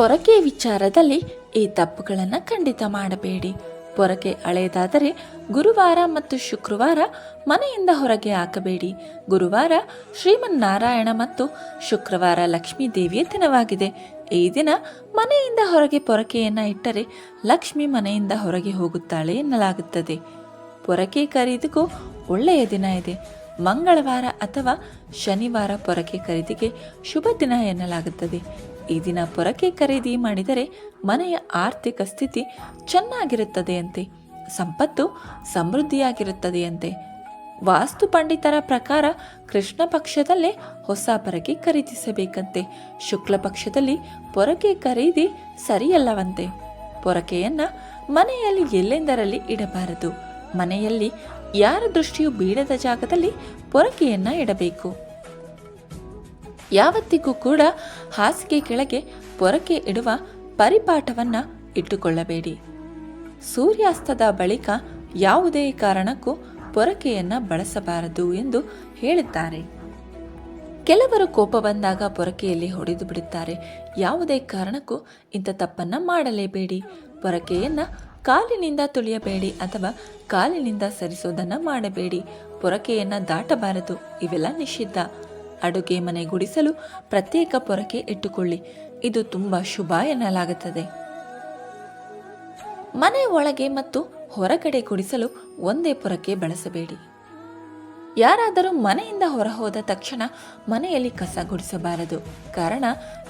ಪೊರಕೆ ವಿಚಾರದಲ್ಲಿ ಈ ತಪ್ಪುಗಳನ್ನು ಖಂಡಿತ ಮಾಡಬೇಡಿ. ಪೊರಕೆ ಹಳೆಯದಾದರೆ ಗುರುವಾರ ಮತ್ತು ಶುಕ್ರವಾರ ಮನೆಯಿಂದ ಹೊರಗೆ ಹಾಕಬೇಡಿ. ಗುರುವಾರ ಶ್ರೀಮನ್ನಾರಾಯಣ ಮತ್ತು ಶುಕ್ರವಾರ ಲಕ್ಷ್ಮೀ ದೇವಿಯ ದಿನವಾಗಿದೆ. ಈ ದಿನ ಮನೆಯಿಂದ ಹೊರಗೆ ಪೊರಕೆಯನ್ನು ಇಟ್ಟರೆ ಲಕ್ಷ್ಮಿ ಮನೆಯಿಂದ ಹೊರಗೆ ಹೋಗುತ್ತಾಳೆ ಎನ್ನಲಾಗುತ್ತದೆ. ಪೊರಕೆ ಖರೀದಿಗೂ ಒಳ್ಳೆಯ ದಿನ ಇದೆ. ಮಂಗಳವಾರ ಅಥವಾ ಶನಿವಾರ ಪೊರಕೆ ಖರೀದಿಗೆ ಶುಭ ದಿನ ಎನ್ನಲಾಗುತ್ತದೆ. ಈ ದಿನ ಪೊರಕೆ ಖರೀದಿ ಮಾಡಿದರೆ ಮನೆಯ ಆರ್ಥಿಕ ಸ್ಥಿತಿ ಚೆನ್ನಾಗಿರುತ್ತದೆಯಂತೆ, ಸಂಪತ್ತು ಸಮೃದ್ಧಿಯಾಗಿರುತ್ತದೆಯಂತೆ. ವಾಸ್ತು ಪಂಡಿತರ ಪ್ರಕಾರ ಕೃಷ್ಣ ಪಕ್ಷದಲ್ಲೇ ಹೊಸ ಪೊರಕೆ ಖರೀದಿಸಬೇಕಂತೆ. ಶುಕ್ಲ ಪಕ್ಷದಲ್ಲಿ ಪೊರಕೆ ಖರೀದಿ ಸರಿಯಲ್ಲವಂತೆ. ಪೊರಕೆಯನ್ನ ಮನೆಯಲ್ಲಿ ಎಲ್ಲೆಂದರಲ್ಲಿ ಇಡಬಾರದು? ಮನೆಯಲ್ಲಿ ಯಾರ ದೃಷ್ಟಿಯೂ ಬೀಳದ ಜಾಗದಲ್ಲಿ ಪೊರಕೆಯನ್ನ ಇಡಬೇಕು. ಯಾವತ್ತಿಗೂ ಕೂಡ ಹಾಸಿಗೆ ಕೆಳಗೆ ಪೊರಕೆ ಇಡುವ ಪರಿಪಾಠವನ್ನ ಇಟ್ಟುಕೊಳ್ಳಬೇಡಿ. ಸೂರ್ಯಾಸ್ತದ ಬಳಿಕ ಯಾವುದೇ ಕಾರಣಕ್ಕೂ ಪೊರಕೆಯನ್ನ ಬಳಸಬಾರದು ಎಂದು ಹೇಳುತ್ತಾರೆ ಕೆಲವರು ಕೋಪ ಬಂದಾಗ ಪೊರಕೆಯಲ್ಲಿ ಹೊಡೆದು ಬಿಡುತ್ತಾರೆ. ಯಾವುದೇ ಕಾರಣಕ್ಕೂ ಇಂಥ ತಪ್ಪನ್ನ ಮಾಡಲೇಬೇಡಿ. ಪೊರಕೆಯನ್ನ ಕಾಲಿನಿಂದ ತುಳಿಯಬೇಡಿ ಅಥವಾ ಕಾಲಿನಿಂದ ಸರಿಸೋದನ್ನು ಮಾಡಬೇಡಿ. ಪೊರಕೆಯನ್ನು ದಾಟಬಾರದು, ಇವೆಲ್ಲ ನಿಷಿದ್ಧ. ಅಡುಗೆ ಮನೆ ಗುಡಿಸಲು ಪ್ರತ್ಯೇಕ ಪೊರಕೆ ಇಟ್ಟುಕೊಳ್ಳಿ, ಇದು ತುಂಬ ಶುಭ ಎನ್ನಲಾಗುತ್ತದೆ. ಮನೆ ಒಳಗೆ ಮತ್ತು ಹೊರಗಡೆ ಗುಡಿಸಲು ಒಂದೇ ಪೊರಕೆ ಬಳಸಬೇಡಿ. ಯಾರಾದರೂ ಮನೆಯಿಂದ ಹೊರಹೋದ ತಕ್ಷಣ ಮನೆಯಲ್ಲಿ ಕಸ ಗುಡಿಸಬಾರದು. ಕಾರಣ,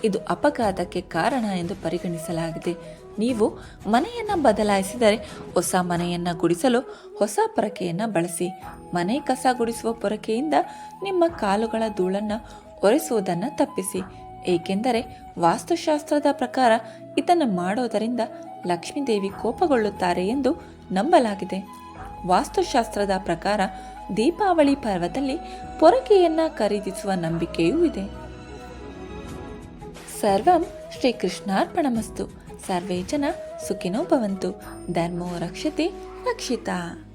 ಇದು ಅಪಘಾತಕ್ಕೆ ಕಾರಣ ಎಂದು ಪರಿಗಣಿಸಲಾಗಿದೆ. ನೀವು ಮನೆಯನ್ನು ಬದಲಾಯಿಸಿದರೆ ಹೊಸ ಮನೆಯನ್ನು ಗುಡಿಸಲು ಹೊಸ ಪೊರಕೆಯನ್ನು ಬಳಸಿ. ಮನೆ ಕಸ ಗುಡಿಸುವ ಪೊರಕೆಯಿಂದ ನಿಮ್ಮ ಕಾಲುಗಳ ಧೂಳನ್ನು ಒರೆಸುವುದನ್ನು ತಪ್ಪಿಸಿ. ಏಕೆಂದರೆ ವಾಸ್ತುಶಾಸ್ತ್ರದ ಪ್ರಕಾರ ಇದನ್ನು ಮಾಡೋದರಿಂದ ಲಕ್ಷ್ಮೀದೇವಿ ಕೋಪಗೊಳ್ಳುತ್ತಾರೆ ಎಂದು ನಂಬಲಾಗಿದೆ. ವಾಸ್ತುಶಾಸ್ತ್ರದ ಪ್ರಕಾರ ದೀಪಾವಳಿ ಪರ್ವದಲ್ಲಿ ಪೊರಕೆಯನ್ನು ಖರೀದಿಸುವ ನಂಬಿಕೆಯೂ ಇದೆ. ಸರ್ವಂ ಶ್ರೀಕೃಷ್ಣಾರ್ಪಣಮಸ್ತು. ಸರ್ವೇ ಜನ ಸುಖಿನೋ ಭವಂತು. ಧರ್ಮೋ ರಕ್ಷತೆ ರಕ್ಷಿತಾ.